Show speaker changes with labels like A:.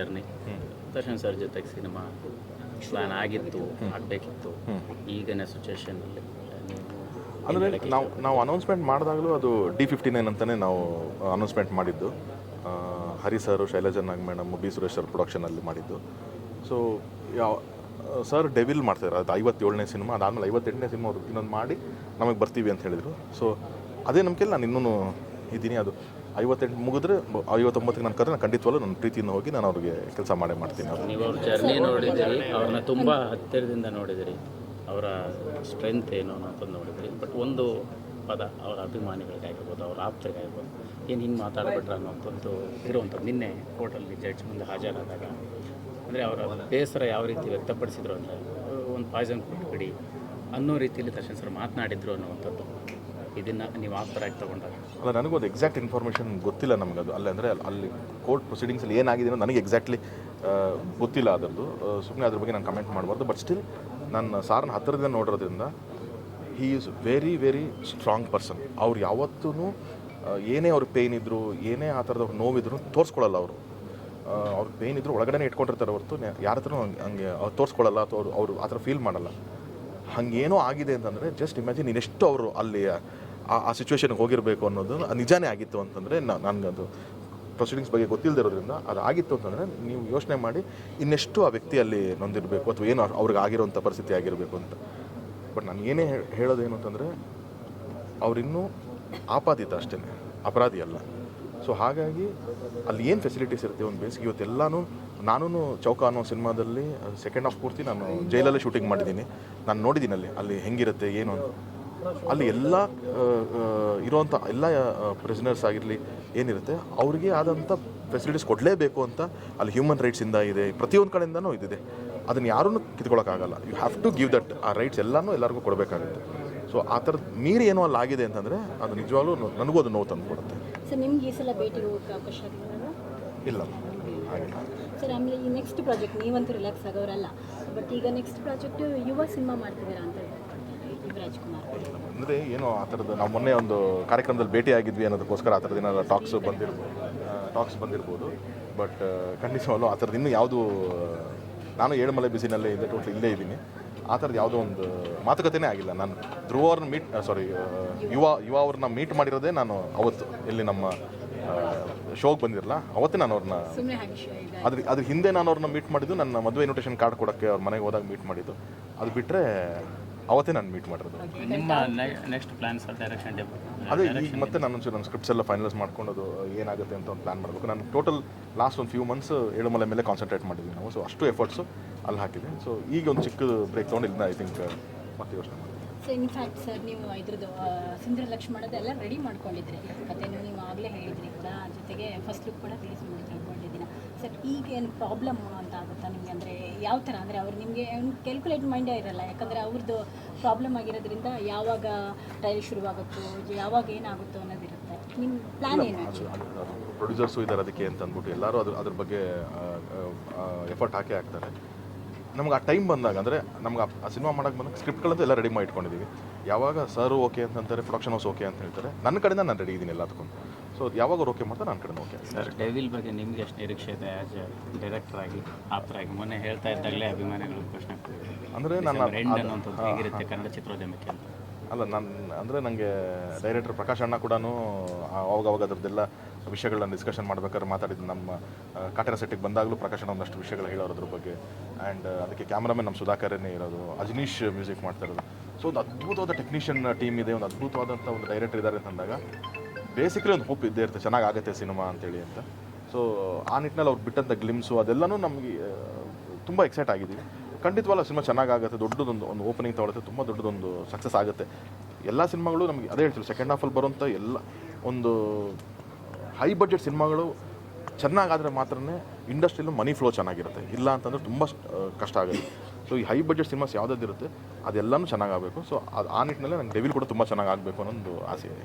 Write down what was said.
A: Journey. Darshan sir ಜೊತೆಗೆ cinema plan ಆಗಿತ್ತು ಆಗಬೇಕಿತ್ತು. ಈಗಿನ ಸಿಚುವೇಶನಲ್ಲಿ
B: ಅಂದರೆ ನಾವು ನಾವು ಅನೌನ್ಸ್ಮೆಂಟ್ ಮಾಡಿದಾಗಲೂ ಅದು ಡಿ ಫಿಫ್ಟಿ ನೈನ್ ಅಂತಲೇ ನಾವು ಅನೌನ್ಸ್ಮೆಂಟ್ ಮಾಡಿದ್ದು. Hari sir Shailaja Nag madam B Suresh sir ಪ್ರೊಡಕ್ಷನಲ್ಲಿ ಮಾಡಿದ್ದು. ಸೊ ಯಾವ ಸರ್ ಡೆವಿಲ್ ಮಾಡ್ತಾರೆ ಅದು ಐವತ್ತೇಳನೇ ಸಿನಿಮಾ ಅದಾದಮೇಲೆ ಐವತ್ತೆಂಟನೇ ಸಿನಿಮಾ ಅವ್ರು ಇನ್ನೊಂದು ಮಾಡಿ ನಮಗೆ ಬರ್ತೀವಿ ಅಂತ ಹೇಳಿದರು. ಸೊ ಅದೇ ನಂಬಿಕೆಲ್ಲ ನಾನು ಇನ್ನೂ ಇದ್ದೀನಿ. ಅದು ಐವತ್ತೆಂಟು ಮುಗಿದ್ರೆ ಐವತ್ತೊಂಬತ್ತಿಗೆ ನಾನು ಕರೆ ನಾನು ಖಂಡಿತವಾಗ್ಲೂ ನನ್ನ ಪ್ರೀತಿಯಿಂದ ಹೋಗಿ ನಾನು ಅವ್ರಿಗೆ ಕೆಲಸ ಮಾಡಿ ಮಾಡ್ತೀನಿ ಅವ್ರು
A: ನೀವು ಅವ್ರ ಜರ್ನಿ ನೋಡಿದಿರಿ ಅವ್ರನ್ನ ತುಂಬ ಹತ್ತಿರದಿಂದ ನೋಡಿದಿರಿ ಅವರ ಸ್ಟ್ರೆಂತ್ ಏನು ಅನ್ನೋದನ್ನು ನೋಡಿದಿರಿ ಬಟ್ ಒಂದು ಪದ, ಅವರ ಅಭಿಮಾನಿಗಳಿಗಾಗಿರ್ಬೋದು, ಅವ್ರ ಆಪ್ತರಿಗಾಗಿರ್ಬೋದು, ಏನು ಹಿಂಗೆ ಮಾತಾಡ್ಬಿಟ್ರೆ ಅನ್ನೋಂಥದ್ದು ಇರುವಂಥದ್ದು. ನಿನ್ನೆ ಕೋರ್ಟಲ್ಲಿ ಜಡ್ಜ್ ಮುಂದೆ ಹಾಜರಾದಾಗ, ಅಂದರೆ ಅವರ ಬೇಸರ ಯಾವ ರೀತಿ ವ್ಯಕ್ತಪಡಿಸಿದ್ರು ಅಂದರೆ ಒಂದು ಪಾಯ್ಸನ್ ಕೊಟ್ಬಿಡಿ ಅನ್ನೋ ರೀತಿಯಲ್ಲಿ ದರ್ಶನ್ ಸರ್ ಮಾತನಾಡಿದ್ರು ಅನ್ನುವಂಥದ್ದು. ಇದನ್ನು ನೀವು ಆಗಿ ತಗೊಂಡಾಗ?
B: ಅಲ್ಲ, ನನಗೂ ಅದು ಎಕ್ಸಾಕ್ಟ್ ಇನ್ಫಾರ್ಮೇಷನ್ ಗೊತ್ತಿಲ್ಲ ನಮಗೆ ಅದು. ಅಲ್ಲಿ ಕೋರ್ಟ್ ಪ್ರೊಸೀಡಿಂಗ್ಸಲ್ಲಿ ಏನಾಗಿದೆ ಅನ್ನೋ ನನಗೆ ಎಕ್ಸಾಕ್ಟ್ಲಿ ಗೊತ್ತಿಲ್ಲ ಅದರದ್ದು. ಸುಮ್ಮನೆ ಅದ್ರ ಬಗ್ಗೆ ನಾನು ಕಮೆಂಟ್ ಮಾಡಬಾರ್ದು. ಬಟ್ ಸ್ಟಿಲ್ ನನ್ನ ಸಾರನ್ನ ಹತ್ತಿರದಿಂದ ನೋಡಿರೋದ್ರಿಂದ he is very very strong person ಅವ್ರು ಯಾವತ್ತೂ ಏನೇ ಅವ್ರ ಪೇಯ್ನ್ ಇದ್ರು, ಏನೇ ಆ ಥರದ ಅವ್ರ ನೋವಿದ್ರು ತೋರಿಸ್ಕೊಳ್ಳಲ್ಲ ಅವರು. ಅವ್ರ ಪೇಯ್ನ್ ಇದ್ರು ಒಳಗಡೆ ಇಟ್ಕೊಂಡಿರ್ತಾರೆ ಹೊರತು ಯಾರ ಹತ್ರನೂ ಹಂಗೆ ಹಂಗೆ ಅವ್ರು ತೋರಿಸ್ಕೊಳ್ಳಲ್ಲ ಅಥವಾ ಅವರು ಅವರು ಆ ಥರ ಫೀಲ್ ಮಾಡಲ್ಲ. ಹಂಗೇನೋ ಆಗಿದೆ ಅಂತಂದರೆ ಜಸ್ಟ್ ಇಮ್ಯಾಜಿನ್ ಇನ್ನೆಷ್ಟು ಅವರು ಅಲ್ಲಿ ಆ- ಸಿಚುವೇಶನ್ಗೆ ಹೋಗಿರಬೇಕು ಅನ್ನೋದು ನಿಜಾನೇ ಆಗಿತ್ತು ಅಂತಂದರೆ ನನಗದು ಪ್ರೊಸೀಡಿಂಗ್ಸ್ ಬಗ್ಗೆ ಗೊತ್ತಿಲ್ಲದಿರೋದ್ರಿಂದ ಅದು ಆಗಿತ್ತು ಅಂತಂದರೆ ನೀವು ಯೋಚನೆ ಮಾಡಿ ಇನ್ನೆಷ್ಟು ಆ ವ್ಯಕ್ತಿ ಅಲ್ಲಿ ನೊಂದಿರಬೇಕು ಅಥವಾ ಏನು ಅವ್ರಿಗೆ ಆಗಿರೋಂಥ ಪರಿಸ್ಥಿತಿ ಆಗಿರಬೇಕು ಅಂತ. ಬಟ್ ನಾನು ಏನೇ ಹೇಳೋದೇನು ಅಂತಂದರೆ ಅವರಿನ್ನೂ ಆಪಾದಿತ ಅಷ್ಟೇ ಅಪರಾಧಿ ಅಲ್ಲ. ಸೊ ಹಾಗಾಗಿ ಅಲ್ಲಿ ಏನು ಫೆಸಿಲಿಟೀಸ್ ಇರುತ್ತೆ ಒಂದು ಬೇಸಿಗೆ ಇವತ್ತೆಲ್ಲನೂ ನಾನು ಚೌಕ ಅನ್ನೋ ಸಿನಿಮಾದಲ್ಲಿ ಸೆಕೆಂಡ್ ಹಾಫ್ ಪೂರ್ತಿ ನಾನು ಜೈಲಲ್ಲೇ ಶೂಟಿಂಗ್ ಮಾಡಿದ್ದೀನಿ. ನಾನು ನೋಡಿದ್ದೀನಲ್ಲಿ ಅಲ್ಲಿ ಹೆಂಗಿರುತ್ತೆ, ಏನು ಅಂತ. ಅಲ್ಲಿ ಎಲ್ಲ ಇರೋವಂಥ ಎಲ್ಲ ಪ್ರಿಸನರ್ಸ್ ಆಗಿರಲಿ ಏನಿರುತ್ತೆ ಅವ್ರಿಗೆ ಆದಂಥ ಫೆಸಿಲಿಟೀಸ್ ಕೊಡಲೇಬೇಕು ಅಂತ ಅಲ್ಲಿ ಹ್ಯೂಮನ್ ರೈಟ್ಸಿಂದ ಇದೆ ಪ್ರತಿಯೊಂದು ಕಡೆಯಿಂದನೂ ಇದಿದೆ. ಅದನ್ನು ಯಾರೂ ಕಿತ್ಕೊಳ್ಳೋಕ್ಕಾಗಲ್ಲ you have to give that ಆ ರೈಟ್ಸ್ ಎಲ್ಲನೂ ಎಲ್ಲರಿಗೂ ಕೊಡಬೇಕಾಗುತ್ತೆ. ಸೊ ಆ ಥರದ ಮೀರಿ ಏನೋ ಅಲ್ಲಿ ಆಗಿದೆ ಅಂತಂದರೆ ಅದು ನಿಜವಾಗ್ಲೂ ನ- ನನಗೂ ಅದು ನೋವು ತಂದು ಕೊಡುತ್ತೆ. ಇಲ್ಲ.
C: ಸರ್ ಆಮೇಲೆ ಈ ನೆಕ್ಸ್ಟ್ ಪ್ರಾಜೆಕ್ಟ್ ನೀವಂತೂ ರಿಲ್ಯಾಕ್ಸ್ ಆಗೋರಲ್ಲ. ಬಟ್ ಈಗ ನೆಕ್ಸ್ಟ್ ಪ್ರಾಜೆಕ್ಟ್ ಯುವ ಸಿನಿಮಾ ಮಾಡ್ತಿದ್ದೀರಾ ಅಂತ
B: ಅಂದರೆ ಏನು ಆ ಥರದ್ದು ನಾವು ಮೊನ್ನೆ ಒಂದು ಕಾರ್ಯಕ್ರಮದಲ್ಲಿ ಭೇಟಿ ಆಗಿದ್ವಿ ಅನ್ನೋದಕ್ಕೋಸ್ಕರ ಆ ಥರದ್ದು ಏನಾದ್ರು ಟಾಕ್ಸ್ ಬಂದಿರ್ಬೋದು ಟಾಕ್ಸ್ ಬಂದಿರ್ಬೋದು. ಬಟ್ ಖಂಡಿತವಾಗಲು ಆ ಥರದ್ದು ಇನ್ನೂ ಯಾವುದು ನಾನು ಏಳುಮಲೆ ಬಿಸಿನಲ್ಲೇ ಇದೆ ಟೋಟಲ್ ಇಲ್ಲೇ ಇದ್ದೀನಿ. ಆ ಥರದ್ದು ಯಾವುದೋ ಒಂದು ಮಾತುಕತೆನೇ ಆಗಿಲ್ಲ. ನಾನು ಧ್ರುವ ಅವ್ರನ್ನ ಮೀಟ್ ಸಾರಿ ಯುವ ಯುವ ಅವ್ರನ್ನ ಮೀಟ್ ಮಾಡಿರೋದೇ ನಾನು ಅವತ್ತು. ಇಲ್ಲಿ ನಮ್ಮ ಶೋಗೆ ಬಂದಿರಲ್ಲ ಅವತ್ತೇ ನಾನು ಅವ್ರನ್ನ ಅದ್ರ ಅದ್ರ ಹಿಂದೆ ನಾನು ಅವ್ರನ್ನ ಮೀಟ್ ಮಾಡಿದ್ದು ನನ್ನ ಮದುವೆ ಇನ್ವಿಟೇಷನ್ ಕಾರ್ಡ್ ಕೊಡೋಕ್ಕೆ ಅವ್ರ ಮನೆಗೆ ಹೋದಾಗ ಮೀಟ್ ಮಾಡಿದ್ದು. ಅದು ಬಿಟ್ಟರೆ ಅವತ್ತೇ ನಾನು ಮೀಟ್ ಮಾಡಿರೋದು.
A: ನಿಮ್ಮ ನೆಕ್ಸ್ಟ್ ಪ್ಲಾನ್ಸ್ ಡೈರೆಕ್ಷನ್
B: ಅದೇ ಈಗ ಮತ್ತೆ ನಾನು ಒಂಚೂರು ನನ್ನ ಸ್ಕ್ರಿಪ್ಟ್ಸ್ ಎಲ್ಲ ಫೈನಲೈಸ್ ಮಾಡ್ಕೊಂಡು ಅದು ಏನಾಗುತ್ತೆ ಅಂತ ಒಂದು ಪ್ಲಾನ್ ಮಾಡಬೇಕು. ನಾನು ಟೋಟಲ್ ಲಾಸ್ಟ್ ಒಂದು ಫ್ಯೂ ಮಂತ್ಸ್ ಏಳುಮಲೆ ಮೇಲೆ ಕಾನ್ಸಂಟ್ರೇಟ್ ಮಾಡಿದ್ವಿ ನಾವು. ಸೊ ಅಷ್ಟು ಎಫರ್ಟ್ಸು ಅಲ್ಲಿ ಹಾಕಿದೆ ಸೊ ಈಗ ಒಂದು ಚಿಕ್ಕ ಬ್ರೇಕ್ ತೊಗೊಂಡಿಲ್ಲ ಐ ಥಿಂಕ್ ಮತ್ತೆ ಯೋಚನೆ
C: ಮಾಡಿ ಇನ್ಫ್ಯಾಕ್ಟ್ ಸರ್ ನೀವು ಇದ್ರದ್ದು ಸುಂದರ ಲಕ್ಷ್ಮಣದೆಲ್ಲ ರೆಡಿ ಮಾಡ್ಕೊಂಡಿದ್ರಿ. ಕಥೆನೂ ನೀವು ಆಗಲೇ ಹೇಳಿದ್ರಿ ಕೂಡ. ಜೊತೆಗೆ ಫಸ್ಟ್ ಲುಕ್ ಕೂಡ ರಿಲೀಸ್ ಮಾಡಿ ತಿಳ್ಕೊಂಡಿದ್ದೀನ ಸರ್ ಈಗೇನು ಪ್ರಾಬ್ಲಮ್ ಅಂತ ಆಗುತ್ತೆ ನಿಮಗೆ? ಅಂದರೆ ಯಾವ ಥರ ಅಂದರೆ ಅವ್ರು ನಿಮಗೆ ಕ್ಯಾಲ್ಕುಲೇಟ್ ಮೈಂಡೇ ಇರಲ್ಲ. ಯಾಕಂದರೆ ಅವ್ರದ್ದು ಪ್ರಾಬ್ಲಮ್ ಆಗಿರೋದ್ರಿಂದ ಯಾವಾಗ ಟ್ರಯಲ್ ಶುರುವಾಗುತ್ತೋ ಯಾವಾಗ ಏನಾಗುತ್ತೋ ಅನ್ನೋದಿರುತ್ತೆ. ನಿಮ್ಮ ಪ್ಲ್ಯಾನ್ ಏನು?
B: ಪ್ರೊಡ್ಯೂಸರ್ಸು ಇದ್ದಾರೆ ಅದಕ್ಕೆ ಅಂತ ಅಂದ್ಬಿಟ್ಟು ಎಲ್ಲರೂ ಅದ್ರ ಅದ್ರ ಬಗ್ಗೆ ಎಫರ್ಟ್ ಹಾಕೇ ಹಾಕ್ತಾರೆ ನಮ್ಗೆ ಆ ಟೈಮ್ ಬಂದಾಗ ಅಂದರೆ ನಮ್ಗೆ ಆ- ಸಿನಿಮಾ ಮಾಡೋಕೆ ಬಂದಾಗ ಸ್ಕ್ರಿಪ್ಟ್ಗಳಂತೂ ಎಲ್ಲ ರೆಡಿ ಮಾಡಿ ಇಟ್ಕೊಂಡಿದ್ದೀವಿ ಯಾವಾಗ ಸರ್ ಓಕೆ ಅಂತಂತಾರೆ ಪ್ರೊಡಕ್ಷನ್ ಹೌಸ್ ಓಕೆ ಅಂತ ಹೇಳ್ತಾರೆ. ನನ್ನ ಕಡೆಯಿಂದ ನಾನು ರೆಡಿ ಇದ್ದೀನಿ ಎಲ್ಲದಕ್ಕೂ. ಸೊ ಯಾವಾಗ ಓಕೆ ಮಾಡ್ತಾ ನನ್ನ ಕಡೆ ಓಕೆ
A: ಸರ್ ಡೆವಿಲ್ ಬಗ್ಗೆ ನಿಮ್ಗೆ ಎಷ್ಟು ನಿರೀಕ್ಷೆ ಇದೆ ಆ್ಯಸ್ ಎ ಡೈರೆಕ್ಟರ್ ಆಗಿ? ಆಪ್ತರಾಗಿ ಮೊನ್ನೆ ಹೇಳ್ತಾ ಇದ್ದಾಗಲೇ ಅಭಿಮಾನಿಗಳು ಪ್ರಶ್ನೆ
B: ಅಂದರೆ ನನ್ನ
A: ಹೇಗಿರುತ್ತೆ ಕನ್ನಡ ಚಿತ್ರೋದ್ಯಮಕ್ಕೆ ಅಂತ?
B: ಅಲ್ಲ ನಾನು ಅಂದರೆ ನನಗೆ ಡೈರೆಕ್ಟರ್ ಪ್ರಕಾಶ್ ಅಣ್ಣ ಕೂಡ ಅವಾಗವಾಗ ಅದರದ್ದೆಲ್ಲ ವಿಷಯಗಳನ್ನ ಡಿಸ್ಕಷನ್ ಮಾಡ್ಬೇಕಾದ್ರೆ ಮಾತಾಡಿದ್ದು ನಮ್ಮ ಕಾಟರ ಕಾಟೇರ ಸೆಟ್ಟಿಗೆ ಬಂದಾಗಲೂ ಪ್ರಕಾಶ್ ಅಣ್ಣ ಒಂದಷ್ಟು ವಿಷಯಗಳು ಹೇಳೋರು ಅದ್ರ ಬಗ್ಗೆ. ಆ್ಯಂಡ್ ಅದಕ್ಕೆ ಕ್ಯಾಮ್ರಾಮನ್ ನಮ್ಮ ಸುಧಾಕರನೇ ಇರೋದು ಅಜನೀಶ್ ಮ್ಯೂಸಿಕ್ ಮಾಡ್ತಾ ಇರೋದು. ಸೊ ಒಂದು ಅದ್ಭುತವಾದ ಟೆಕ್ನಿಷಿಯನ್ ಟೀಮ್ ಇದೆ ಒಂದು ಅದ್ಭುತವಾದಂಥ ಒಂದು ಡೈರೆಕ್ಟರ್ ಇದ್ದಾರೆ ಅಂತಂದಾಗ ಬೇಸಿಕಲಿ ಒಂದು ಹೋಪ್ ಇದ್ದೇ ಇರುತ್ತೆ ಚೆನ್ನಾಗಿ ಆಗುತ್ತೆ ಸಿನಿಮಾ ಅಂತೇಳಿ ಅಂತ. ಸೊ ಆ ನಿಟ್ಟಿನಲ್ಲಿ ಅವ್ರು ಬಿಟ್ಟಂಥ ಗ್ಲಿಮ್ಸು ಅದೆಲ್ಲನೂ ನಮಗೆ ತುಂಬ ಎಕ್ಸೈಟ್ ಆಗಿದ್ದೀವಿ. ಖಂಡಿತವಾಗ್ಲೂ ಸಿನಿಮಾ ಚೆನ್ನಾಗಾಗುತ್ತೆ, ದೊಡ್ಡದೊಂದು, ಒಂದು ಓಪನಿಂಗ್ ತೊಗೊಳುತ್ತೆ, ತುಂಬ ದೊಡ್ಡದೊಂದು ಸಕ್ಸಸ್ ಆಗುತ್ತೆ. ಎಲ್ಲ ಸಿನಿಮಾಗಳು ನಮಗೆ ಅದೇ ಹೇಳ್ತೀವಿ ಸೆಕೆಂಡ್ ಹಾಫಲ್ಲಿ ಬರುವಂಥ ಎಲ್ಲ, ಒಂದು ಹೈ ಬಜೆಟ್ ಸಿನಿಮಾಗಳು ಚೆನ್ನಾಗಾದರೆ ಮಾತ್ರನೇ ಇಂಡಸ್ಟ್ರಿಯಲ್ಲೂ ಮನಿ ಫ್ಲೋ ಚೆನ್ನಾಗಿರುತ್ತೆ. ಇಲ್ಲ ಅಂತಂದ್ರೆ ತುಂಬ ಕಷ್ಟ ಆಗುತ್ತೆ. ಸೊ ಈ ಹೈ ಬಜೆಟ್ ಸಿನಿಮಾಸ್ ಇರುತ್ತೆ, ಅದೆಲ್ಲನೂ ಚೆನ್ನಾಗಾಗಬೇಕು. ಸೊ ಅದು ಆ ನಿಟ್ಟಿನಲ್ಲಿ ನಂಗೆ ಡೆವಿಲ್ ಕೂಡ ತುಂಬ ಚೆನ್ನಾಗಿ ಆಗಬೇಕು ಒಂದು ಆಸೆ ಇದೆ.